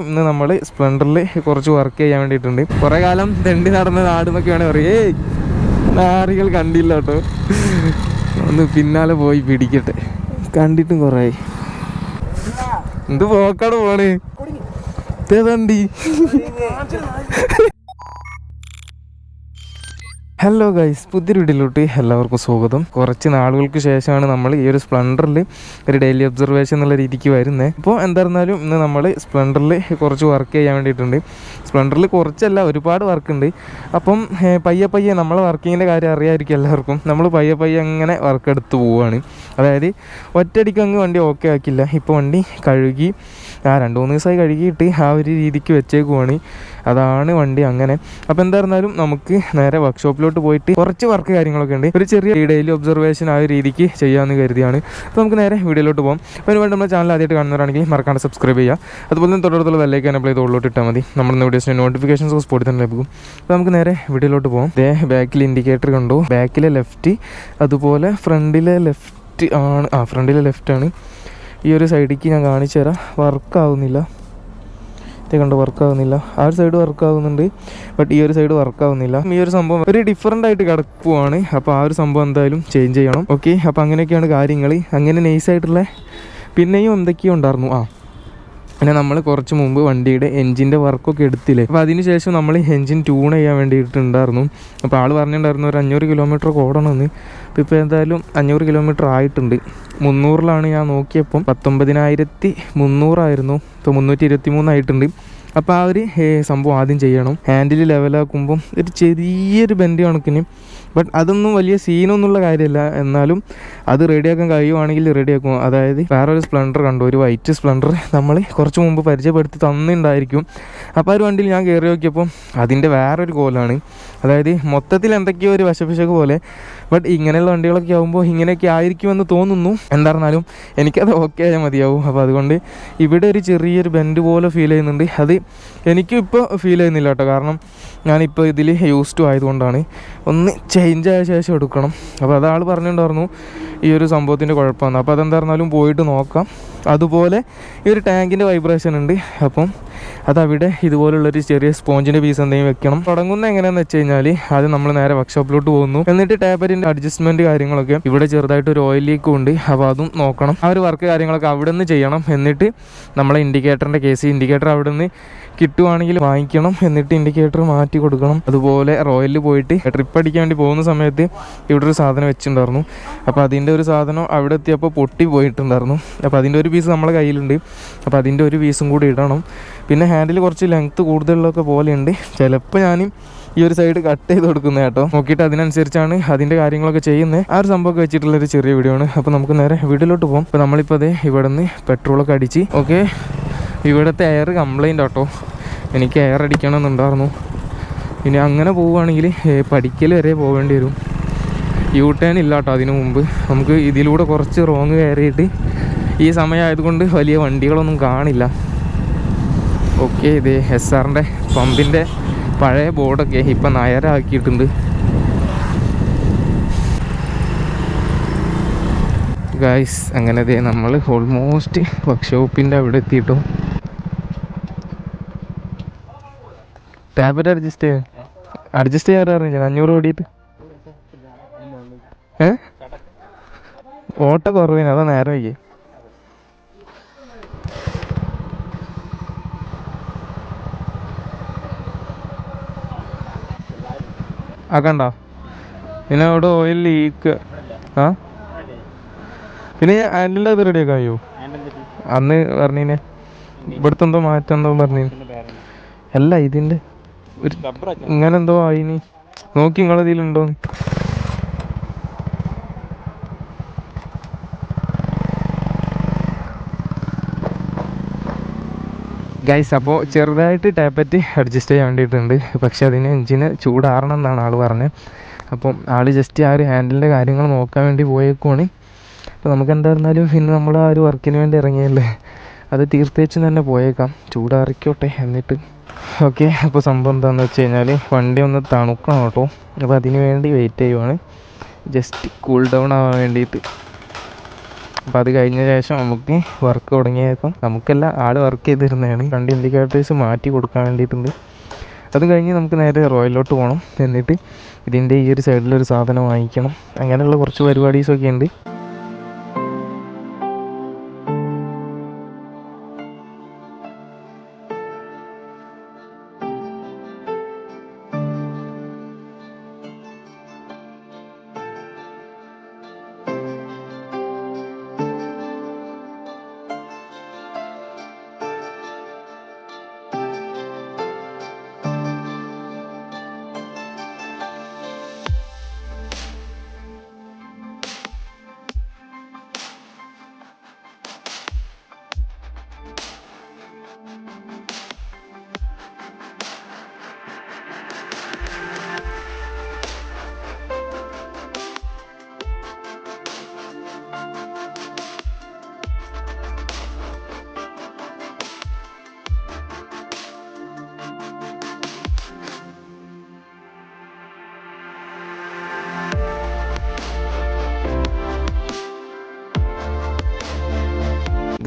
ഇന്ന് നമ്മൾ സ്പ്ലെൻഡറിൽ കുറച്ച് വർക്ക് ചെയ്യാൻ വേണ്ടിയിട്ടുണ്ട്. കുറേ കാലം തെണ്ടി നടന്ന നാട് എന്നൊക്കെയാണ് ഏയ് നാറികൾ കണ്ടില്ല കേട്ടോ. ഒന്ന് പിന്നാലെ പോയി പിടിക്കട്ടെ. കണ്ടിട്ടും കുറേ എന്ത് പോക്കാട് പോണേ തേതണ്ടി ഹലോ ഗൈസ് പുതിയൊരു വീഡിയോയിലോട്ട് എല്ലാവർക്കും സ്വാഗതം. കുറച്ച് നാളുകൾക്ക് ശേഷമാണ് നമ്മൾ ഈ ഒരു സ്പ്ലൻഡറിൽ ഒരു ഡെയിലി ഒബ്സർവേഷൻ എന്നുള്ള രീതിക്ക് വരുന്നത് അപ്പോൾ എന്തായിരുന്നാലും ഇന്ന് നമ്മൾ സ്പ്ലൻഡറിൽ കുറച്ച് വർക്ക് ചെയ്യാൻ വേണ്ടിയിട്ടുണ്ട്. സ്പ്ലൻഡറിൽ കുറച്ചല്ല ഒരുപാട് വർക്ക് ഉണ്ട്. അപ്പം പയ്യെ പയ്യെ നമ്മളെ വർക്കിങ്ങിന്റെ കാര്യം അറിയാമായിരിക്കും എല്ലാവർക്കും. നമ്മൾ പയ്യെ പയ്യെ അങ്ങനെ വർക്ക് എടുത്ത് പോവുകയാണ് അതായത് ഒറ്റയടിക്ക് അങ്ങ് വണ്ടി ഓക്കെ ആക്കില്ല ഇപ്പോൾ വണ്ടി കഴുകി ആ രണ്ട് മൂന്ന് ദിവസമായി കഴുകിയിട്ട് ആ ഒരു രീതിക്ക് വെച്ചേക്കുവാണ്. അതാണ് വണ്ടി അങ്ങനെ. അപ്പോൾ എന്തായിരുന്നാലും നമുക്ക് നേരെ വർക്ക്ഷോപ്പിലോട്ട് പോയിട്ട് കുറച്ച് വർക്ക് കാര്യങ്ങളൊക്കെ ഉണ്ട്. ഒരു ചെറിയ ഡെയിലി ഒബ്സർവേഷൻ ആ ഒരു രീതിക്ക് ചെയ്യാമെന്ന് കരുതിയാണ്. അപ്പോൾ നമുക്ക് നേരെ വീഡിയോയിലോട്ട് പോകാം അപ്പോൾ വേണ്ടി നമ്മുടെ ചാനൽ ആദ്യമായിട്ട് കാണുന്നവരാണെങ്കിൽ മറക്കാണ്ട് സബ്സ്ക്രൈബ് ചെയ്യുക. അതുപോലെ തന്നെ തൊട്ടടുത്തുള്ള ബെല്ലേക്ക് തന്നെ ചെയ്ത് ഇട്ടാൽ മതി. നമ്മുടെ വീഡിയോസിന്റെ നോട്ടിഫിക്കേഷൻസ് സ്പോട്ടിൽ തന്നെ ലഭിക്കും. അപ്പോൾ നമുക്ക് നേരെ വീഡിയോയിലോട്ട് പോകാം ദേ ബാക്കിൽ ഇൻഡിക്കേറ്റർ കണ്ടു. ബാക്കിലെ ലെഫ്റ്റ് അതുപോലെ ഫ്രണ്ടിലെ ലെഫ്റ്റ് ആണ്. ആ ഫ്രണ്ടിലെ ലെഫ്റ്റ് ആണ്. ഈ ഒരു സൈഡിലേക്ക് ഞാൻ കാണിച്ചു തരാം. വർക്കാവുന്നില്ല ഇത് കണ്ട് വർക്കാവുന്നില്ല ആ ഒരു സൈഡ് വർക്കാവുന്നുണ്ട് ബട്ട് ഈ ഒരു സൈഡ് വർക്കാവുന്നില്ല ഈ ഒരു സംഭവം ഒരു ഡിഫറെന്റ് ആയിട്ട് കിടക്കുവാണ്. അപ്പോൾ ആ ഒരു സംഭവം എന്തായാലും ചേഞ്ച് ചെയ്യണം. ഓക്കെ അപ്പോൾ അങ്ങനെയൊക്കെയാണ് കാര്യങ്ങൾ അങ്ങനെ നൈസായിട്ടുള്ള പിന്നെയും എന്തൊക്കെയോ ഉണ്ടായിരുന്നു. ആ പിന്നെ നമ്മൾ കുറച്ച് മുമ്പ് വണ്ടിയുടെ എൻജിന്റെ വർക്കൊക്കെ എടുത്തില്ലേ? അപ്പോൾ അതിനുശേഷം നമ്മൾ എൻജിൻ ട്യൂൺ ചെയ്യാൻ വേണ്ടിയിട്ടുണ്ടായിരുന്നു. അപ്പോൾ ആൾ പറഞ്ഞിട്ടുണ്ടായിരുന്നു ഒരു അഞ്ഞൂറ് കിലോമീറ്റർ ഓടണമെന്ന് അപ്പോൾ ഇപ്പോൾ എന്തായാലും അഞ്ഞൂറ് കിലോമീറ്റർ ആയിട്ടുണ്ട്. മുന്നൂറിലാണ് ഞാൻ നോക്കിയപ്പം പത്തൊമ്പതിനായിരത്തി മുന്നൂറായിരുന്നു. ഇപ്പോൾ മുന്നൂറ്റി ഇരുപത്തി മൂന്നായിട്ടുണ്ട് അപ്പോൾ ആ ഒരു സംഭവം ആദ്യം ചെയ്യണം. ഹാൻഡിൽ ലെവലാക്കുമ്പം ഒരു ചെറിയൊരു ബെൻഡ് കണക്കിന് ബട്ട് അതൊന്നും വലിയ സീനൊന്നുള്ള കാര്യമല്ല എന്നാലും അത് റെഡിയാക്കാൻ കഴിയുവാണെങ്കിൽ റെഡിയാക്കും. അതായത് വേറെ ഒരു സ്പ്ലെൻഡർ കണ്ടു. ഒരു വൈറ്റ് സ്പ്ലെൻഡർ നമ്മൾ കുറച്ച് മുമ്പ് പരിചയപ്പെടുത്തി തന്നിട്ടുണ്ടായിരിക്കും അപ്പോൾ ആ ഒരു വണ്ടിയിൽ ഞാൻ കയറി നോക്കിയപ്പോൾ അതിന്റെ വേറൊരു കോലാണ്. അതായത് മൊത്തത്തിൽ എന്തൊക്കെയോ ഒരു വശപിശക് പോലെ. ബട്ട് ഇങ്ങനെയുള്ള വണ്ടികളൊക്കെ ആകുമ്പോൾ ഇങ്ങനെയൊക്കെ ആയിരിക്കുമെന്ന് തോന്നുന്നു. എന്തായിരുന്നാലും എനിക്കത് ഓക്കെ ആയാൽ മതിയാവും. അപ്പോൾ അതുകൊണ്ട് ഇവിടെ ഒരു ചെറിയൊരു ബെൻഡ് പോലെ ഫീൽ ചെയ്യുന്നുണ്ട്. അത് എനിക്കും ഇപ്പോൾ ഫീൽ ചെയ്യുന്നില്ല കേട്ടോ. കാരണം ഞാനിപ്പോൾ ഇതിൽ യൂസ് ടു ആയതുകൊണ്ടാണ്. ഒന്ന് ചേഞ്ച് ആയ ശേഷം എടുക്കണം. അപ്പോൾ അത് ആൾ പറഞ്ഞിട്ടുണ്ടായിരുന്നു ഈ ഒരു സംഭവത്തിന്റെ കുഴപ്പമാണ് അപ്പോൾ അതെന്തായിരുന്നാലും പോയിട്ട് നോക്കാം. അതുപോലെ ഈ ഒരു ടാങ്കിന്റെ വൈബ്രേഷൻ ഉണ്ട്. അപ്പം അതവിടെ ഇതുപോലുള്ളൊരു ചെറിയ സ്പോഞ്ചിന്റെ പീസ് എന്തെങ്കിലും വെക്കണം. തുടങ്ങുന്ന എങ്ങനെയാണെന്ന് വെച്ച് കഴിഞ്ഞാൽ അത് നമ്മൾ നേരെ വർക്ക്ഷോപ്പിലോട്ട് പോകുന്നു. എന്നിട്ട് ടേബറിന്റെ അഡ്ജസ്റ്റ്മെന്റ് കാര്യങ്ങളൊക്കെ ഇവിടെ ചെറുതായിട്ട് ഒരു ഓയിൽ ലീക്കും ഉണ്ട്. അപ്പോൾ അതും നോക്കണം. ആ ഒരു വർക്ക് കാര്യങ്ങളൊക്കെ അവിടെ നിന്ന് ചെയ്യണം. എന്നിട്ട് നമ്മളെ ഇൻഡിക്കേറ്ററിന്റെ കേസ് ഇൻഡിക്കേറ്റർ അവിടെ നിന്ന് കിട്ടുവാണെങ്കിൽ വാങ്ങിക്കണം. എന്നിട്ട് ഇൻഡിക്കേറ്റർ മാറ്റി കൊടുക്കണം. അതുപോലെ റോയലിൽ പോയിട്ട് ട്രിപ്പ് അടിക്കാൻ വേണ്ടി പോകുന്ന സമയത്ത് ഇവിടെ ഒരു സാധനം വെച്ചിട്ടുണ്ടായിരുന്നു. അപ്പോൾ അതിന്റെ ഒരു സാധനം അവിടെ എത്തിയപ്പോൾ പൊട്ടി പോയിട്ടുണ്ടായിരുന്നു. അപ്പോൾ അതിന്റെ ഒരു പീസ് നമ്മളെ കയ്യിലുണ്ട്. അപ്പോൾ അതിന്റെ ഒരു പീസും കൂടി ഇടണം. പിന്നെ ഹാൻഡിൽ കുറച്ച് ലെങ്ത്ത് കൂടുതലുള്ളതൊക്കെ പോലെയുണ്ട്. ചിലപ്പോൾ ഞാനും ഈ ഒരു സൈഡ് കട്ട് ചെയ്ത് കൊടുക്കുന്നത് കേട്ടോ. നോക്കിയിട്ട് അതിനനുസരിച്ചാണ് അതിന്റെ കാര്യങ്ങളൊക്കെ ചെയ്യുന്നത് ആ ഒരു സംഭവമൊക്കെ വെച്ചിട്ടുള്ള ഒരു ചെറിയ വീഡിയോ ആണ്. അപ്പോൾ നമുക്ക് നേരെ വീട്ടിലോട്ട് പോകും അപ്പോൾ നമ്മളിപ്പോൾ അതേ ഇവിടെ നിന്ന് പെട്രോളൊക്കെ അടിച്ച് ഓക്കെ ഇവിടുത്തെ എയർ കംപ്ലൈന്റ് ആട്ടോ. എനിക്ക് എയർ അടിക്കണമെന്നുണ്ടായിരുന്നു. ഇനി അങ്ങനെ പോവുകയാണെങ്കിൽ പഠിക്കൽ വരെ പോകേണ്ടി വരും. യു ടേൺ ഇല്ല കേട്ടോ അതിനു മുമ്പ്. നമുക്ക് ഇതിലൂടെ കുറച്ച് റോങ് കയറിയിട്ട് ഈ സമയമായതുകൊണ്ട് വലിയ വണ്ടികളൊന്നും കാണില്ല. ഓക്കെ ഇത് എസ് ആറിന്റെ പമ്പിന്റെ പഴയ ബോർഡൊക്കെ ഇപ്പം നയരാക്കിയിട്ടുണ്ട്. ഗായ്സ് അങ്ങനെ ദേ നമ്മൾ ഓൾമോസ്റ്റ് വർക്ക്ഷോപ്പിന്റെ അവിടെ എത്തിയിട്ടു. ടാബ്ലറ്റ് അഡ്ജസ്റ്റ് ചെയ്യാൻ അഡ്ജസ്റ്റ് ചെയ്യാൻ അറിയില്ല അഞ്ഞൂറ് ഓടിയിട്ട് ഏ? ഓട്ട കുറവിന് അതാ നേരം ആ കണ്ടോ? പിന്നെ അവിടെ ഓയിൽ ലീക്ക് ആ? പിന്നെ അതിന്റെ അത് റെഡിയാക്കാൻ കഴിയുമോ അന്ന് പറഞ്ഞിനെ. ഇവിടുത്തെ എന്തോ മാറ്റം എന്തോ പറഞ്ഞു അല്ല ഇതിന്റെ ഒരു ഇങ്ങനെ എന്തോ ആയിനി. നോക്കി നിങ്ങളെ ഗൈസ് അപ്പോൾ ചെറുതായിട്ട് ടാപ്പറ്റ് അഡ്ജസ്റ്റ് ചെയ്യാൻ വേണ്ടിയിട്ടുണ്ട്. പക്ഷേ അതിന് എഞ്ചിന് ചൂടാറണം എന്നാണ് ആൾ പറഞ്ഞത്. അപ്പം ആൾ ജസ്റ്റ് ആ ഒരു ഹാൻഡിലിന്റെ കാര്യങ്ങൾ നോക്കാൻ വേണ്ടി പോയേക്കുവാണ്. അപ്പോൾ നമുക്ക് എന്തായിരുന്നാലും പിന്നെ നമ്മൾ ആ ഒരു വർക്കിന് വേണ്ടി ഇറങ്ങിയല്ലേ? അത് തീർച്ചയായിട്ടും തന്നെ പോയേക്കാം. ചൂടാറിക്കോട്ടെ എന്നിട്ട്. ഓക്കെ അപ്പോൾ സംഭവം എന്താണെന്ന് വെച്ച് കഴിഞ്ഞാൽ വണ്ടി ഒന്ന് തണുക്കണം കേട്ടോ. അപ്പോൾ അതിന് വേണ്ടി വെയിറ്റ് ചെയ്യുവാണ്. ജസ്റ്റ് കൂൾ ഡൗൺ ആവാൻ വേണ്ടിയിട്ട്. അപ്പോൾ അത് കഴിഞ്ഞ ശേഷം നമുക്ക് വർക്ക് തുടങ്ങിയപ്പം നമുക്കല്ല ആൾ വർക്ക് ചെയ്തിരുന്നതാണ്. രണ്ട് ഇൻഡിക്കേറ്റേഴ്സ് മാറ്റി കൊടുക്കാൻ വേണ്ടിയിട്ടുണ്ട്. അത് കഴിഞ്ഞ് നമുക്ക് നേരെ റോയലിലോട്ട് പോകണം എന്നിട്ട് ഇതിന്റെ ഈ ഒരു സൈഡിലൊരു സാധനം വാങ്ങിക്കണം. അങ്ങനെയുള്ള കുറച്ച് പരിപാടീസൊക്കെ ഉണ്ട്.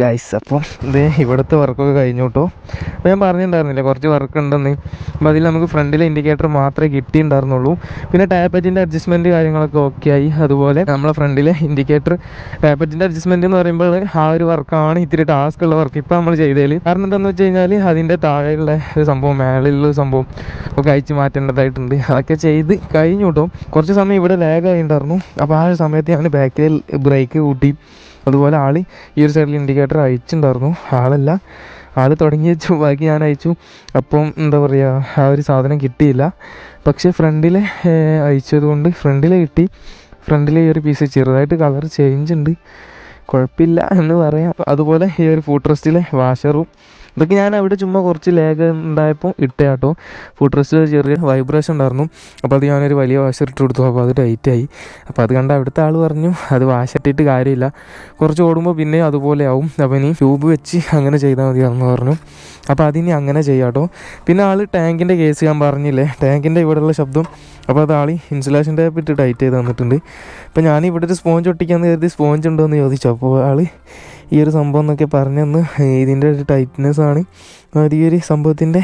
ഗൈസ് അപ്പം ഇത് ഇവിടുത്തെ വർക്കൊക്കെ കഴിഞ്ഞു കേട്ടോ അപ്പോൾ ഞാൻ പറഞ്ഞിട്ടുണ്ടായിരുന്നില്ല കുറച്ച് വർക്ക് ഉണ്ടെന്ന്. അപ്പോൾ അതിൽ നമുക്ക് ഫ്രണ്ടിലെ ഇൻഡിക്കേറ്റർ മാത്രമേ കിട്ടിയിട്ടുണ്ടായിരുന്നുള്ളൂ. പിന്നെ ടാപ്പറ്റിന്റെ അഡ്ജസ്റ്റ്മെന്റ് കാര്യങ്ങളൊക്കെ ഓക്കെ ആയി. അതുപോലെ നമ്മളെ ഫ്രണ്ടിലെ ഇൻഡിക്കേറ്റർ ടാപ്പറ്റിന്റെ അഡ്ജസ്റ്റ്മെന്റ് എന്ന് പറയുമ്പോൾ ആ ഒരു വർക്കാണ് ഇത്തിരി ടാസ്ക് ഉള്ള വർക്ക് ഇപ്പോൾ നമ്മൾ ചെയ്തതിൽ കാരണം എന്താണെന്ന് വെച്ച് കഴിഞ്ഞാൽ അതിന്റെ താഴെയുള്ള ഒരു സംഭവം മേളിലുള്ള സംഭവം ഒക്കെ അയച്ചു മാറ്റേണ്ടതായിട്ടുണ്ട്. അതൊക്കെ ചെയ്ത് കഴിഞ്ഞു കേട്ടോ കുറച്ച് സമയം ഇവിടെ ലാഗ് ആയിട്ടുണ്ടായിരുന്നു. അപ്പോൾ ആ ഒരു സമയത്ത് ഞാൻ ബാക്കിൽ ബ്രേക്ക് കൂട്ടി. അതുപോലെ ആൾ ഈ ഒരു സൈഡിൽ ഇൻഡിക്കേറ്റർ അയച്ചിട്ടുണ്ടായിരുന്നു. ആളല്ല. ആൾ തുടങ്ങി വെച്ചു ബാക്കി ഞാൻ അയച്ചു. അപ്പം എന്താ പറയുക ആ ഒരു സാധനം കിട്ടിയില്ല. പക്ഷേ ഫ്രണ്ടിൽ അയച്ചത് കൊണ്ട് ഫ്രണ്ടിൽ കിട്ടി. ഫ്രണ്ടിലെ ഈ ഒരു പീസ് ചെറുതായിട്ട് കളർ ചേഞ്ച് ഉണ്ട്. കുഴപ്പമില്ല എന്ന് പറയാം. അതുപോലെ ഈ ഒരു റെസ്റ്റിലെ വാഷറും ഇതൊക്കെ ഞാൻ അവിടെ ചുമ്മാ കുറച്ച് ലേഗ് ഉണ്ടായപ്പോൾ ഇട്ട കേട്ടോ ഫുഡ് റെസ്റ്റിൽ ചെറിയ വൈബ്രേഷൻ ഉണ്ടായിരുന്നു. അപ്പോൾ അത് ഞാനൊരു വലിയ വാഷർ ഇട്ട് കൊടുത്തു. അപ്പോൾ അത് ടൈറ്റായി അപ്പോൾ അത് കണ്ട് അവിടുത്തെ ആൾ പറഞ്ഞു അത് വാഷ് ഇട്ടിട്ട് കാര്യമില്ല. കുറച്ച് ഓടുമ്പോൾ പിന്നെ അതുപോലെ ആവും. അപ്പോൾ ഇനി ട്യൂബ് വെച്ച് അങ്ങനെ ചെയ്താൽ മതി എന്ന് പറഞ്ഞു. അപ്പോൾ അതിനി അങ്ങനെ ചെയ്യാട്ടോ. പിന്നെ ആൾ ടാങ്കിന്റെ കേസ് ഞാൻ പറഞ്ഞില്ലേ? ടാങ്കിന്റെ ഇവിടെയുള്ള ശബ്ദം. അപ്പോൾ അത് ആൾ ഇൻസുലേഷൻ ടേപ്പ് ഇട്ട് ടൈറ്റ് ചെയ്ത് തന്നിട്ടുണ്ട്. അപ്പോൾ ഞാൻ ഇവിടെ ഒരു സ്പോഞ്ച് ഒട്ടിക്കാന്ന് കരുതി സ്പോഞ്ച് ഉണ്ടോ എന്ന് ചോദിച്ചു. അപ്പോൾ ആൾ ഈ ഒരു സംഭവം എന്നൊക്കെ പറഞ്ഞെന്ന് ഇതിന്റെ ഒരു ടൈറ്റ്നെസ് ആണ്. ഈ ഒരു സംഭവത്തിന്റെ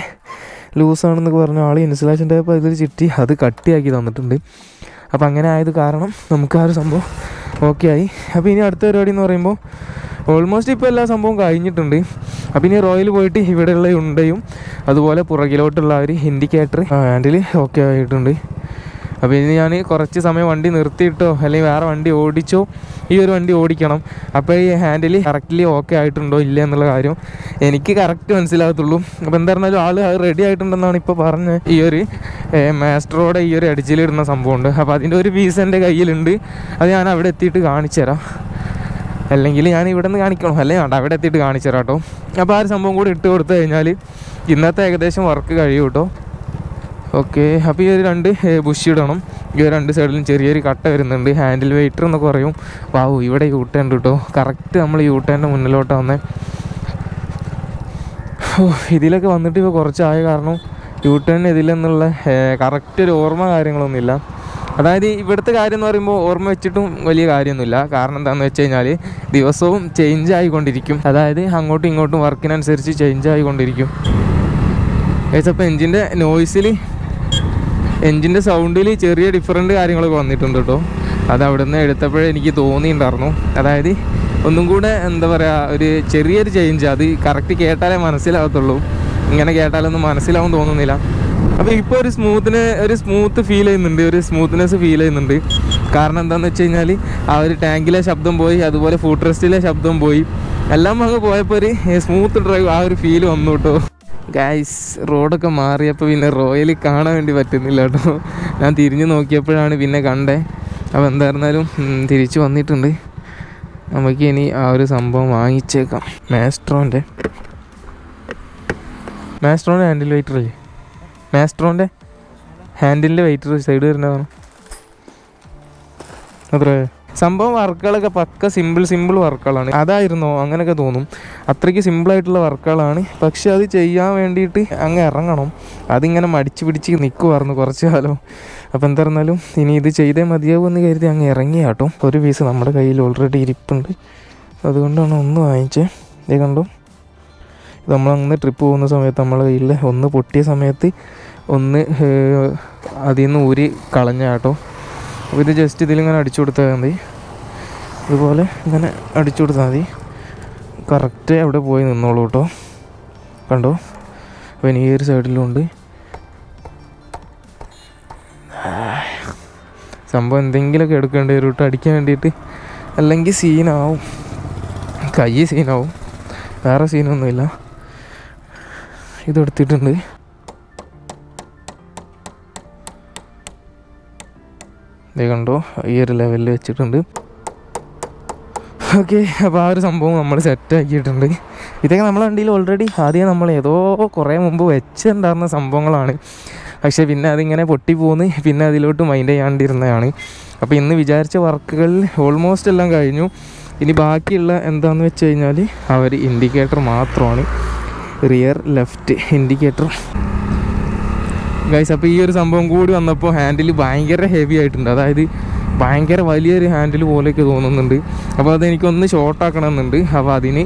ലൂസാണെന്നൊക്കെ പറഞ്ഞ ആൾ ഇൻസുലേഷൻ ടൈപ്പ് അതിൽ ചിറ്റി അത് കട്ടിയാക്കി തന്നിട്ടുണ്ട്. അപ്പോൾ അങ്ങനെ ആയത് കാരണം നമുക്ക് ആ ഒരു സംഭവം ഓക്കെ ആയി. അപ്പോൾ ഇനി അടുത്ത പരിപാടി എന്ന് പറയുമ്പോൾ ഓൾമോസ്റ്റ് ഇപ്പോൾ എല്ലാ സംഭവം കഴിഞ്ഞിട്ടുണ്ട്. അപ്പോൾ ഇനി റോയിൽ പോയിട്ട് ഇവിടെയുള്ള ഉണ്ടയും അതുപോലെ പുറകിലോട്ടുള്ള ഒരു ഇൻഡിക്കേറ്റർ ഹാൻഡിൽ ഓക്കെ ആയിട്ടുണ്ട്. അപ്പോൾ ഇനി ഞാൻ കുറച്ച് സമയം വണ്ടി നിർത്തിയിട്ടോ അല്ലെങ്കിൽ വേറെ വണ്ടി ഓടിച്ചോ ഈ ഒരു വണ്ടി ഓടിക്കണം. അപ്പോൾ ഈ ഹാൻഡിൽ കറക്റ്റ്ലി ഓക്കെ ആയിട്ടുണ്ടോ ഇല്ല എന്നുള്ള കാര്യം എനിക്ക് കറക്റ്റ് മനസ്സിലാകത്തുള്ളൂ. അപ്പോൾ എന്താ പറഞ്ഞാലും ആൾ റെഡി ആയിട്ടുണ്ടെന്നാണ് ഇപ്പോൾ പറഞ്ഞത്. ഈ ഒരു മാസ്റ്ററോടെ ഈ ഒരു അടിച്ചിലിടുന്ന സംഭവമുണ്ട്. അപ്പോൾ അതിന്റെ ഒരു പീസ് എന്റെ കയ്യിലുണ്ട്. അത് ഞാൻ അവിടെ എത്തിയിട്ട് കാണിച്ചു തരാം. അല്ലെങ്കിൽ ഞാൻ ഇവിടെ നിന്ന് കാണിക്കണം? അല്ലേ അവിടെ എത്തിയിട്ട് കാണിച്ചു തരാം കേട്ടോ. അപ്പോൾ ആ ഒരു സംഭവം കൂടി ഇട്ട് കൊടുത്തു കഴിഞ്ഞാൽ ഇന്നത്തെ ഏകദേശം വർക്ക് കഴിയും കേട്ടോ. ഓക്കെ അപ്പോൾ ഈ ഒരു രണ്ട് ബുഷ് ഇടണം. ഈ രണ്ട് സൈഡിലും ചെറിയൊരു കട്ട വരുന്നുണ്ട്. ഹാൻഡിൽ വെയിറ്റർ എന്നൊക്കെ പറയും. വാവു ഇവിടെ യൂട്ടേൺ കേട്ടോ കറക്റ്റ് നമ്മൾ യൂട്ടേന്റെ മുന്നിലോട്ട് വന്നേ. ഓ, ഇതിലൊക്കെ വന്നിട്ട് ഇപ്പോൾ കുറച്ചായ കാരണം യൂട്ടേൺ ഇതിലെന്നുള്ള കറക്റ്റ് ഒരു ഓർമ്മ കാര്യങ്ങളൊന്നുമില്ല. അതായത് ഇവിടുത്തെ കാര്യം എന്ന് പറയുമ്പോൾ ഓർമ്മ വെച്ചിട്ടും വലിയ കാര്യമൊന്നുമില്ല. കാരണം എന്താണെന്ന് വെച്ച് കഴിഞ്ഞാൽ ദിവസവും ചേഞ്ച് ആയിക്കൊണ്ടിരിക്കും. അതായത് അങ്ങോട്ടും ഇങ്ങോട്ടും വർക്കിനനുസരിച്ച് ചേഞ്ച് ആയിക്കൊണ്ടിരിക്കും. ഏച്ചപ്പോൾ എഞ്ചിന്റെ നോയ്സിൽ എഞ്ചിന്റെ സൗണ്ടിൽ ചെറിയ ഡിഫറന്റ് കാര്യങ്ങളൊക്കെ വന്നിട്ടുണ്ട് കേട്ടോ. അത് അവിടെ നിന്ന് എടുത്തപ്പോഴേ എനിക്ക് തോന്നിയിട്ടുണ്ടായിരുന്നു. അതായത് ഒന്നും കൂടെ എന്താ പറയുക ഒരു ചെറിയൊരു ചേഞ്ച് അത് കറക്റ്റ് കേട്ടാലേ മനസ്സിലാകത്തുള്ളൂ. ഇങ്ങനെ കേട്ടാലൊന്നും മനസ്സിലാവും തോന്നുന്നില്ല. അപ്പോൾ ഇപ്പോൾ ഒരു സ്മൂത്തിന് ഒരു സ്മൂത്ത് ഫീൽ ചെയ്യുന്നുണ്ട് ഒരു സ്മൂത്ത്നെസ് ഫീൽ ചെയ്യുന്നുണ്ട്. കാരണം എന്താണെന്ന് വെച്ച് കഴിഞ്ഞാൽ ആ ഒരു ടാങ്കിലെ ശബ്ദം പോയി അതുപോലെ ഫുഡ് റെസ്റ്റിലെ ശബ്ദം പോയി. എല്ലാം അങ്ങ് പോയപ്പോൾ ഒരു സ്മൂത്ത് ഡ്രൈവ് ആ ഒരു ഫീൽ വന്നു കേട്ടോ. ഗൈസ് റോഡൊക്കെ മാറിയപ്പോൾ പിന്നെ റോയൽ കാണാൻ വേണ്ടി പറ്റുന്നില്ല കേട്ടോ ഞാൻ തിരിഞ്ഞു നോക്കിയപ്പോഴാണ് പിന്നെ കണ്ടേ. അപ്പോൾ എന്തായിരുന്നാലും തിരിച്ചു വന്നിട്ടുണ്ട്. നമുക്ക് ഇനി ആ ഒരു സംഭവം വാങ്ങിച്ചേക്കാം. മാസ്ട്രോന്റെ മാസ്ട്രോന്റെ ഹാൻഡിൽ വെയിറ്റർ അല്ലേ മാസ്ട്രോന്റെ ഹാൻഡിലിന്റെ വെയിറ്റർ സൈഡ് വരുന്നതാണ്? അത്രേ. സംഭവം വർക്കുകളൊക്കെ പക്ക സിമ്പിൾ സിമ്പിൾ വർക്കുകളാണ്. അതായിരുന്നോ അങ്ങനെയൊക്കെ തോന്നും. അത്രയ്ക്ക് സിമ്പിളായിട്ടുള്ള വർക്കുകളാണ്. പക്ഷെ അത് ചെയ്യാൻ വേണ്ടിയിട്ട് അങ്ങ് ഇറങ്ങണം. അതിങ്ങനെ മടിച്ച് പിടിച്ച് നിൽക്കുമായിരുന്നു കുറച്ച് കാലം. അപ്പോൾ എന്തായിരുന്നാലും ഇനി ഇത് ചെയ്തേ മതിയാവും എന്ന് കരുതി അങ്ങ് ഇറങ്ങിയ കേട്ടോ. ഒരു പീസ് നമ്മുടെ കയ്യിൽ ഓൾറെഡി ഇരിപ്പുണ്ട്. അതുകൊണ്ടാണ് ഒന്ന് വാങ്ങിച്ചേ. ഇതേ കണ്ടോ? ഇത് നമ്മളങ്ങനെ ട്രിപ്പ് പോകുന്ന സമയത്ത് നമ്മളെ കയ്യിൽ ഒന്ന് പൊട്ടിയ സമയത്ത് ഒന്ന് അതിൽ നിന്ന് ഊരി കളഞ്ഞ കേട്ടോ. അപ്പോൾ ഇത് ജസ്റ്റ് ഇതിലിങ്ങനെ അടിച്ചു കൊടുത്താൽ മതി. ഇതുപോലെ ഇങ്ങനെ അടിച്ചു കൊടുത്താൽ മതി. കറക്റ്റ് അവിടെ പോയി നിന്നോളൂ കേട്ടോ. കണ്ടോ? അപ്പോൾ ഇനി ഈ ഒരു സൈഡിലുണ്ട് സംഭവം എന്തെങ്കിലുമൊക്കെ എടുക്കേണ്ടി വരും. കേട്ടോ അടിക്കാൻ വേണ്ടിയിട്ട് അല്ലെങ്കിൽ സീനാവും കൈ സീനാവും വേറെ സീനൊന്നുമില്ല ഇതെടുത്തിട്ടുണ്ട്. ഇത് കണ്ടോ ഈ ഒരു ലെവലിൽ വെച്ചിട്ടുണ്ട്. ഓക്കെ അപ്പോൾ ആ ഒരു സംഭവം നമ്മൾ സെറ്റ് ആക്കിയിട്ടുണ്ട്. ഇതൊക്കെ നമ്മളെ വണ്ടിയിൽ ഓൾറെഡി ആദ്യം നമ്മൾ ഏതോ കുറേ മുമ്പ് വെച്ചിട്ടുണ്ടായിരുന്ന സംഭവങ്ങളാണ്. പക്ഷേ പിന്നെ അതിങ്ങനെ പൊട്ടിപ്പോന്ന് പിന്നെ അതിലോട്ട് മൈൻഡ് ചെയ്യാണ്ടിരുന്നതാണ്. അപ്പോൾ ഇന്ന് വിചാരിച്ച വർക്കുകൾ ഓൾമോസ്റ്റ് എല്ലാം കഴിഞ്ഞു. ഇനി ബാക്കിയുള്ള എന്താണെന്ന് വെച്ച് കഴിഞ്ഞാൽ അവർ ഇൻഡിക്കേറ്റർ മാത്രമാണ്. റിയർ ലെഫ്റ്റ് ഇൻഡിക്കേറ്റർ ഗൈസ് അപ്പോൾ ഈ ഒരു സംഭവം കൂടി വന്നപ്പോൾ ഹാൻഡിൽ ഭയങ്കര ഹെവി ആയിട്ടുണ്ട്. അതായത് ഭയങ്കര വലിയൊരു ഹാൻഡിൽ പോലെയൊക്കെ തോന്നുന്നുണ്ട്. അപ്പോൾ അതെനിക്കൊന്ന് ഷോർട്ടാക്കണമെന്നുണ്ട് അപ്പോൾ അതിന്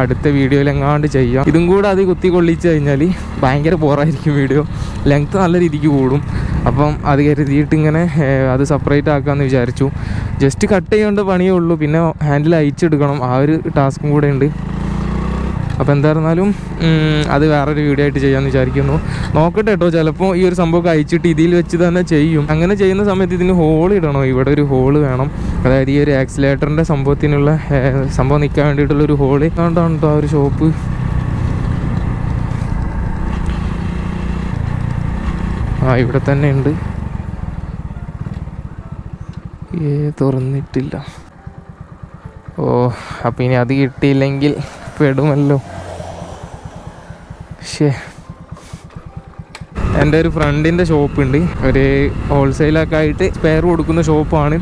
അടുത്ത വീഡിയോയിൽ എങ്ങാണ്ട് ചെയ്യാം. ഇതും കൂടെ അത് കുത്തി കൊള്ളിച്ച് കഴിഞ്ഞാൽ ഭയങ്കര ബോറായിരിക്കും വീഡിയോ ലെങ്ത്ത് നല്ല രീതിക്ക് കൂടും. അപ്പം അത് കരുതിയിട്ട് ഇങ്ങനെ അത് സെപ്പറേറ്റ് ആക്കാമെന്ന് വിചാരിച്ചു. ജസ്റ്റ് കട്ട് ചെയ്യേണ്ട പണിയേ ഉള്ളൂ. പിന്നെ ഹാൻഡിൽ അയച്ചെടുക്കണം ആ ഒരു ടാസ്കും കൂടെ ഉണ്ട്. അപ്പോൾ എന്തായിരുന്നാലും അത് വേറൊരു വീഡിയോ ആയിട്ട് ചെയ്യാമെന്ന് വിചാരിക്കുന്നു. നോക്കട്ടെ കേട്ടോ ചിലപ്പോൾ ഈ ഒരു സംഭവമൊക്കെ അയച്ചിട്ട് ഇതിൽ വെച്ച് തന്നെ ചെയ്യും. അങ്ങനെ ചെയ്യുന്ന സമയത്ത് ഇതിന് ഹോൾ ഇടണോ. ഇവിടെ ഒരു ഹോൾ വേണം. അതായത് ഈ ഒരു ആക്സിലേറ്ററിന്റെ സംഭവത്തിനുള്ള സംഭവം നിൽക്കാൻ വേണ്ടിയിട്ടുള്ള ഒരു ഹോൾ കണ്ടാണ് കേട്ടോ ആ ഒരു ഷോപ്പ് ആ ഇവിടെ തന്നെ ഉണ്ട്. ഏ തുറന്നിട്ടില്ല. ഓ അപ്പം ഇനി അത് കിട്ടിയില്ലെങ്കിൽ പെടുമല്ലോ. ശേ എന്റെ ഒരു ഫ്രണ്ടിന്റെ ഷോപ്പുണ്ട്. ഒരു ഹോൾസെയിലൊക്കെ ആയിട്ട് സ്പെയർ കൊടുക്കുന്ന ഷോപ്പാണ്.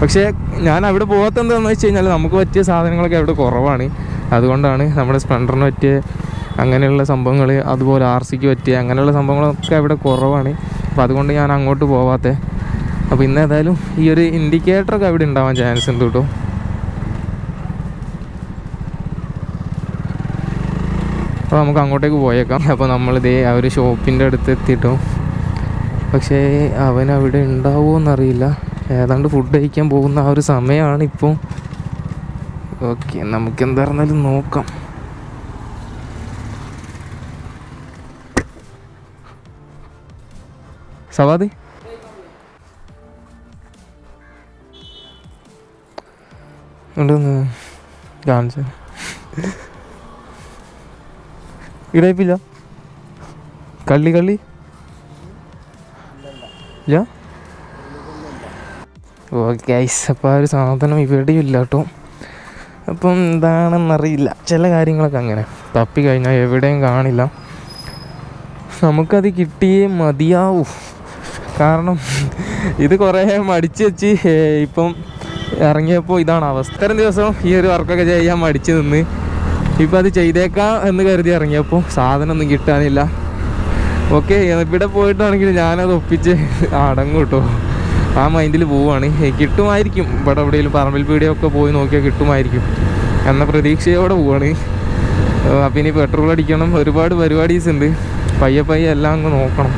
പക്ഷേ ഞാൻ അവിടെ പോകാത്ത എന്താണെന്ന് വെച്ച് കഴിഞ്ഞാൽ നമുക്ക് പറ്റിയ സാധനങ്ങളൊക്കെ അവിടെ കുറവാണ്. അതുകൊണ്ടാണ് നമ്മുടെ സ്പ്ലണ്ടറിന് പറ്റിയ അങ്ങനെയുള്ള സംഭവങ്ങൾ അതുപോലെ ആർ സിക്ക് പറ്റിയ അങ്ങനെയുള്ള സംഭവങ്ങളൊക്കെ അവിടെ കുറവാണ്. അപ്പോൾ അതുകൊണ്ട് ഞാൻ അങ്ങോട്ട് പോവാത്തത് അപ്പോൾ ഇന്ന് ഏതായാലും ഈ ഒരു ഇൻഡിക്കേറ്ററൊക്കെ അവിടെ ഉണ്ടാവാൻ ചാൻസ് ഉണ്ട് കേട്ടോ. അപ്പോൾ നമുക്ക് അങ്ങോട്ടേക്ക് പോയേക്കാം. അപ്പോൾ നമ്മളിതേ ആ ഒരു ഷോപ്പിന്റെ അടുത്ത് എത്തിയിട്ടും പക്ഷേ അവൻ അവിടെ ഉണ്ടാവുമോ എന്നറിയില്ല ഏതാണ്ട് ഫുഡ് കഴിക്കാൻ പോകുന്ന ആ ഒരു സമയമാണ് ഇപ്പോൾ ഓക്കെ നമുക്ക് എന്തായിരുന്നാലും നോക്കാം. സവാദി? ഉണ്ടെന്ന് കാണിച്ചു. ഇടയിപ്പില്ല. കള്ളി കള്ളി. ഇല്ല? ഓക്കെ ഐസ് അപ്പോൾ ആ ഒരു സാധനം ഇവിടെയും ഇല്ല കേട്ടോ. അപ്പം എന്താണെന്നറിയില്ല. ചില കാര്യങ്ങളൊക്കെ അങ്ങനെ. തപ്പി കഴിഞ്ഞാൽ എവിടെയും കാണില്ല. നമുക്കത് കിട്ടിയേ മതിയാവൂ. കാരണം ഇത് കുറേ മടിച്ച് വെച്ച് ഇപ്പം ഇറങ്ങിയപ്പോൾ ഇതാണ് അവസ്ഥ. ഇത്തരം ദിവസം ഈ ഒരു വർക്കൊക്കെ ചെയ്യാൻ മടിച്ച് നിന്ന് ഇപ്പം അത് ചെയ്തേക്കാം എന്ന് കരുതി ഇറങ്ങിയപ്പോൾ സാധനമൊന്നും കിട്ടാനില്ല. ഓക്കെ ഇവിടെ പോയിട്ടാണെങ്കിൽ ഞാനത് ഒപ്പിച്ച് അടങ്ങും കേട്ടോ ആ മൈൻഡിൽ പോവുകയാണ് കിട്ടുമായിരിക്കും. ഇവിടെ എവിടെയെങ്കിലും പറമ്പിൽ പീടിയൊക്കെ പോയി നോക്കിയാൽ കിട്ടുമായിരിക്കും. എന്ന പ്രതീക്ഷയോടെ പോവാണ്. അപ്പം ഇനി പെട്രോൾ അടിക്കണം. ഒരുപാട് പരിപാടീസ് ഉണ്ട് പയ്യെ പയ്യെ എല്ലാം അങ്ങ് നോക്കണം.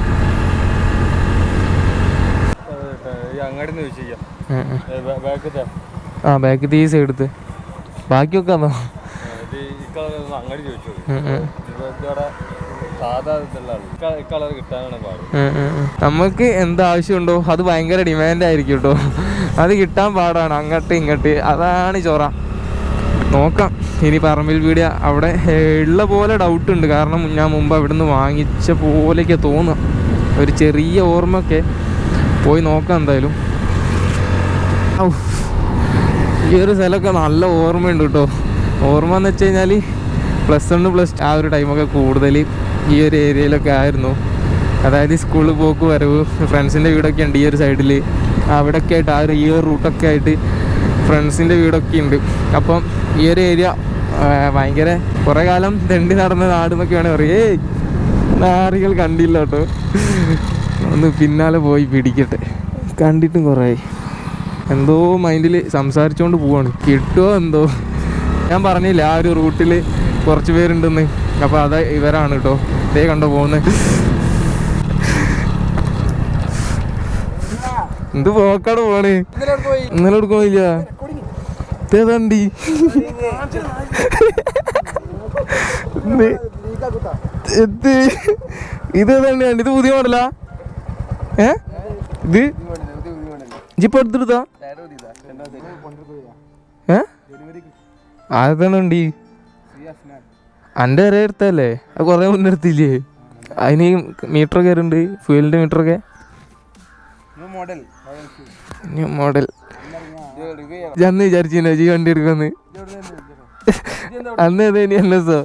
ആ ബാക്ക് തീ സൈഡത്ത് ബാക്കിയൊക്കെ അതോ. ഈ കളർ അങ്ങാടി ചോദിച്ചു. ഇവിടെ സാധാ കളർ കിട്ടാനാണ് പാട്. നമുക്ക് ഉം. നമുക്ക് അത് ഭയങ്കര ഡിമാൻഡ് ആയിരിക്കും കേട്ടോ അത് കിട്ടാൻ പാടാണ് അങ്ങോട്ട് ഇങ്ങോട്ട്. അതാണ് ചോറ. നോക്കാം. ഇനി പറമ്പിൽ വീടിയ അവിടെ ഉള്ള പോലെ ഡൗട്ട് ഉണ്ട്. കാരണം ഞാൻ മുമ്പ് അവിടെ നിന്ന് വാങ്ങിച്ച പോലെയൊക്കെ തോന്നുക ഒരു ചെറിയ ഓർമ്മയൊക്കെ. പോയി നോക്കാം എന്തായാലും. ഈ ഒരു സ്ഥലമൊക്കെ നല്ല ഓർമ്മയുണ്ട് കേട്ടോ ഓർമ്മ എന്ന് വെച്ച് കഴിഞ്ഞാൽ പ്ലസ് വൺ പ്ലസ് ആ ഒരു ടൈമൊക്കെ കൂടുതൽ ഈ ഒരു ഏരിയയിലൊക്കെ ആയിരുന്നു. അതായത് സ്കൂളിൽ പോക്ക് വരവ് ഫ്രണ്ട്സിന്റെ വീടൊക്കെ ഉണ്ട് ഈ ഒരു സൈഡിൽ അവിടെയൊക്കെ ആയിട്ട് ആ ഒരു ഈ ഒരു റൂട്ടൊക്കെ ആയിട്ട് ഫ്രണ്ട്സിന്റെ വീടൊക്കെ ഉണ്ട്. അപ്പം ഈ ഒരു ഏരിയ ഭയങ്കര കുറേ കാലം തെണ്ടി നടന്ന നാട് എന്നൊക്കെ പറയേ. നാറികൾ കണ്ടില്ല കേട്ടോ. ഒന്ന് പിന്നാലെ പോയി പിടിക്കട്ടെ. കണ്ടിട്ടും കുറേ എന്തോ മൈൻഡിൽ സംസാരിച്ചുകൊണ്ട് പോവാണ്. കിട്ടുമോ എന്തോ? ഞാൻ പറഞ്ഞില്ല ആ ഒരു റൂട്ടിൽ കുറച്ച് പേരുണ്ടെന്ന്. അപ്പോൾ അത് ഇവരാണ് കേട്ടോ ഇതേ കണ്ടോ പോകുന്നത് എന്ത് പോക്കാട് പോണേ? ഇന്നലെ എടുക്കാൻ പോയില്ല. ഇതേതാണ്ടി ഇത് തന്നെയാണ് ഇത് പുതിയ മോഡലാ? ഏ? ഇത്? ജിപ്പ് എടുത്തെടുത്താ ഏ? ആർക്കാണുണ്ടി അന്റെ വരെ എടുത്തല്ലേ അത് കൊറേ മുന്നേ എടുത്തില്ലേ? അതിന് മീറ്റർ ഒക്കെ ഫ്യൂലിന്റെ മോഡൽ ന്യൂ മോഡൽ അന്ന് വിചാരിച്ചില്ല ജി വണ്ടി എടുക്കുമെന്ന് അന്ന് ഏതേനി എൻ എസ്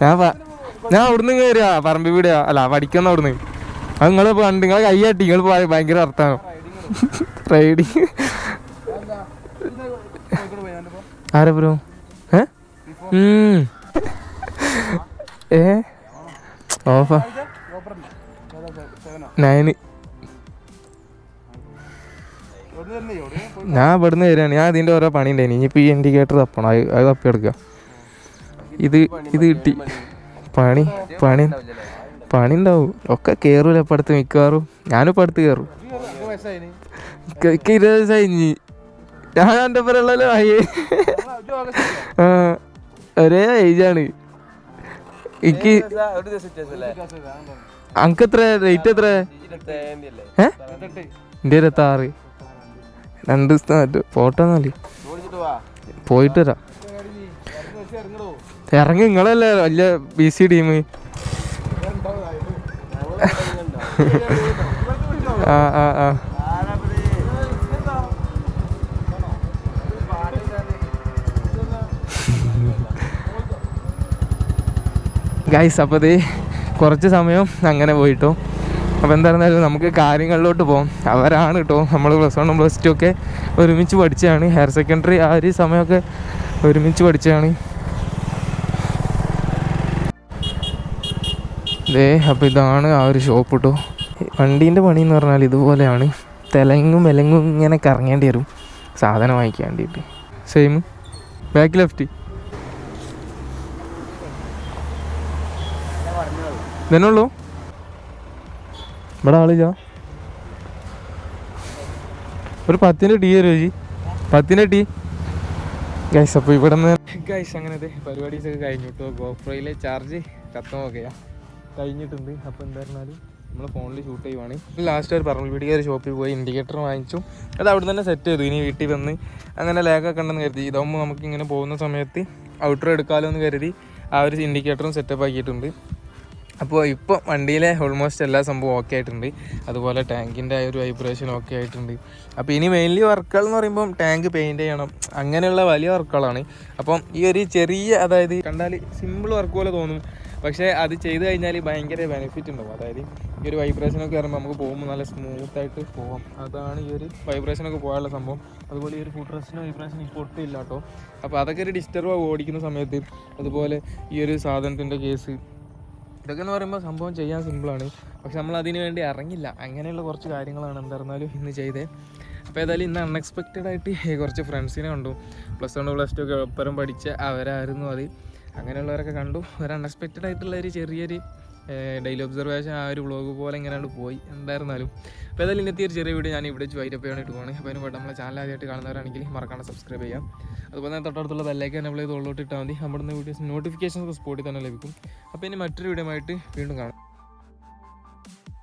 ഞാൻ ഞാൻ അവിടുന്ന് കയറിയാ പറമ്പി വീടാ. അല്ല പഠിക്കുന്ന അവിടുന്ന്. അത് നിങ്ങളെ പണ്ട് നിങ്ങളെ കൈയാട്ടി നിങ്ങൾ ഭയങ്കര അർത്ഥാണ് റൈഡിങ് ആരെ ബ്രോ. ഏ? ഓഫാ. ഞാൻ ഇവിടുന്ന് വരികയാണ്. ഞാൻ ഇതിന്റെ ഓരോ പണി ഉണ്ടായി ഇനിയിപ്പോൾ ഈ ഇൻഡിക്കേറ്റർ തപ്പണം. അത് തപ്പി എടുക്കുക ഇത് ഇത് കിട്ടി. പണി പണി പണി ഉണ്ടാവും. ഒക്കെ കേറൂല. ഇപ്പൊ അടുത്ത് മിക്കവാറും. ഞാനും ഇപ്പൊ അടുത്ത് കയറും ഇരുപത് വയസ്സായി ഞാൻ എന്റെ പേരുള്ളല്ലോ ആ. ഒരേ ഏജാണ് എനിക്ക് അനക്ക് എത്ര? റേറ്റ് എത്ര? എന്റെ ഇരുപത്തി ആറ്. രണ്ട് ദിവസത്തെ മറ്റു ഫോട്ടോ മതി പോയിട്ട് വരാം. ഇറങ്ങി നിങ്ങളല്ലേ വലിയ ബി സി ടീം ആ ആ ആ. ഗൈസ് അപ്പോൾ ഇത് കുറച്ച് സമയം അങ്ങനെ പോയിട്ടോ. അപ്പോൾ എന്തായിരുന്നാലും നമുക്ക് കാര്യങ്ങളിലോട്ട് പോകാം അവരാണ് കേട്ടോ നമ്മൾ പ്ലസ് വണ്ണും പ്ലസ് ടു ഒക്കെ ഒരുമിച്ച് പഠിച്ചതാണ്. ഹയർ സെക്കൻഡറി ആ ഒരു സമയമൊക്കെ ഒരുമിച്ച് പഠിച്ചതാണ്. ദേ അപ്പോൾ ഇതാണ് ആ ഒരു ഷോപ്പ് കേട്ടോ വണ്ടീന്റെ പണി എന്ന് പറഞ്ഞാൽ ഇതുപോലെയാണ്. തെലങ്ങും വിലങ്ങും ഇങ്ങനെ കറങ്ങേണ്ടി വരും. സാധനം വാങ്ങിക്കാൻ വേണ്ടിയിട്ട്. സെയിം ബാക്ക് ലെഫ്റ്റ് ഇതന്നുള്ളൂ ഇവിടെ ആളില്ല. ഒരു പത്തിന്റെ ടീ തരുമോ ജി പത്തിന്റെ ടീ. ഗൈസ് അപ്പോൾ ഇവിടെ നിന്ന് ഗൈസ് അങ്ങനത്തെ പരിപാടീസ് ഒക്കെ കഴിഞ്ഞു. കേട്ടോ ഗോപ്രോയിലെ ചാർജ് കത്തമൊക്കെയാ കഴിഞ്ഞിട്ടുണ്ട്. അപ്പോൾ എന്തായിരുന്നാലും നമ്മൾ ഫോണിൽ ഷൂട്ട് ചെയ്യുവാണ്. ലാസ്റ്റ് ഒരു പറമ്പിൽ വീട്ടിൽ ഒരു ഷോപ്പിൽ പോയി ഇൻഡിക്കേറ്റർ വാങ്ങിച്ചു. അത് അവിടെ തന്നെ സെറ്റ് ചെയ്തു. ഇനി വീട്ടിൽ വന്ന് അങ്ങനെ ലാഗൊക്കെ ഉണ്ടെന്ന് കരുതി. ഇതാകുമ്പോൾ നമുക്ക് ഇങ്ങനെ പോകുന്ന സമയത്ത് ഔട്ടർ എടുക്കാമല്ലോ എന്ന് കരുതി ആ ഒരു ഇൻഡിക്കേറ്ററും സെറ്റപ്പ് ആക്കിയിട്ടുണ്ട്. അപ്പോൾ ഇപ്പോൾ വണ്ടിയിലെ ഓൾമോസ്റ്റ് എല്ലാ സംഭവം ഓക്കെ ആയിട്ടുണ്ട്. അതുപോലെ ടാങ്കിന്റെ ആ ഒരു വൈബ്രേഷൻ ഓക്കെ ആയിട്ടുണ്ട്. അപ്പോൾ ഇനി മെയിൻലി വർക്കുകൾ എന്ന് പറയുമ്പം ടാങ്ക് പെയിന്റ് ചെയ്യണം. അങ്ങനെയുള്ള വലിയ വർക്കുകളാണ്. അപ്പം ഈ ഒരു ചെറിയ അതായത് കണ്ടാൽ സിമ്പിൾ വർക്ക് പോലെ തോന്നും. പക്ഷേ അത് ചെയ്ത് കഴിഞ്ഞാൽ ഭയങ്കര ബെനിഫിറ്റ് ഉണ്ടാവും. അതായത് ഈ ഒരു വൈബ്രേഷനൊക്കെ ഇറങ്ങുമ്പോൾ നമുക്ക് പോകുമ്പോൾ നല്ല സ്മൂത്തായിട്ട് പോകാം അതാണ് ഈ ഒരു വൈബ്രേഷനൊക്കെ പോകാനുള്ള സംഭവം. അതുപോലെ ഈ ഒരു ഫുഡ് റെസ്റ്റിന് വൈബ്രേഷൻ ഇപ്പോൾ ഒട്ടും ഇല്ല കേട്ടോ. അപ്പോൾ അതൊക്കെ ഒരു ഡിസ്റ്റർബ് ഓടിക്കുന്ന സമയത്ത്. അതുപോലെ ഈ ഒരു സാധനത്തിന്റെ കേസ് ഇതൊക്കെ എന്ന് പറയുമ്പോൾ സംഭവം ചെയ്യാൻ സിമ്പിളാണ് പക്ഷെ നമ്മൾ അതിന് വേണ്ടി ഇറങ്ങില്ല. അങ്ങനെയുള്ള കുറച്ച് കാര്യങ്ങളാണ് എന്തായിരുന്നാലും ഇന്ന് ചെയ്തത് അപ്പോൾ ഏതായാലും ഇന്ന് അൺഎക്സ്പെക്റ്റഡ് ആയിട്ട് കുറച്ച് ഫ്രണ്ട്സിനെ കണ്ടു. പ്ലസ് വൺ പ്ലസ് ടു ഒപ്പരം പഠിച്ച അവരായിരുന്നു അത്. അങ്ങനെയുള്ളവരൊക്കെ കണ്ടു. ഒരു അൺഎക്സ്പെക്റ്റഡ് ആയിട്ടുള്ള ഒരു ചെറിയൊരു ഡെയിലി ഒബ്സർവേഷൻ ആ ഒരു വ്ളോഗ് പോലെ ഇങ്ങനെയാണ് പോയി എന്തായിരുന്നാലും. അപ്പോൾ ഏതായാലും ഇന്നത്തെ ഒരു ചെറിയ വീഡിയോ ഞാൻ ഇവിടെ വെച്ച് വൈറ്റപ്പ് ഇട്ട് പോകണം അപ്പോൾ അതിന് നമ്മളെ ചാനൽ ആദ്യമായിട്ട് കാണുന്നവരാണെങ്കിൽ മറക്കാണ്ട് സബ്സ്ക്രൈബ് ചെയ്യാം. അതുപോലെ തന്നെ തൊട്ടടുത്തുള്ള ബെല്ലേക്ക് എനേബിൾ ചെയ്ത് ഉള്ളോട്ട് ഇട്ടാൽ മതി. നമ്മുടെ വീഡിയോസ് നോട്ടിഫിക്കേഷൻസ് സ്പോട്ടിൽ തന്നെ ലഭിക്കും. അപ്പോൾ ഇനി മറ്റൊരു വീഡിയോ ആയിട്ട് വീണ്ടും കാണാം.